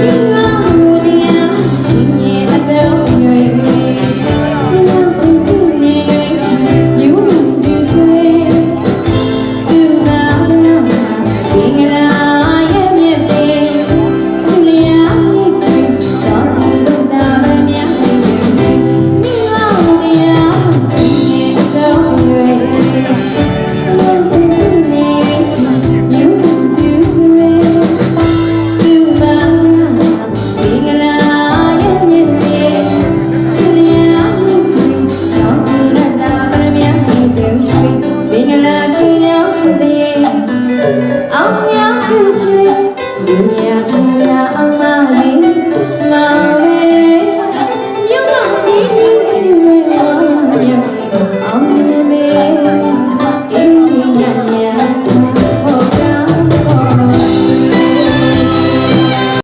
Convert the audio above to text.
You ကလာရှိရောက်တဲ့အောင်ရောက်စုချေ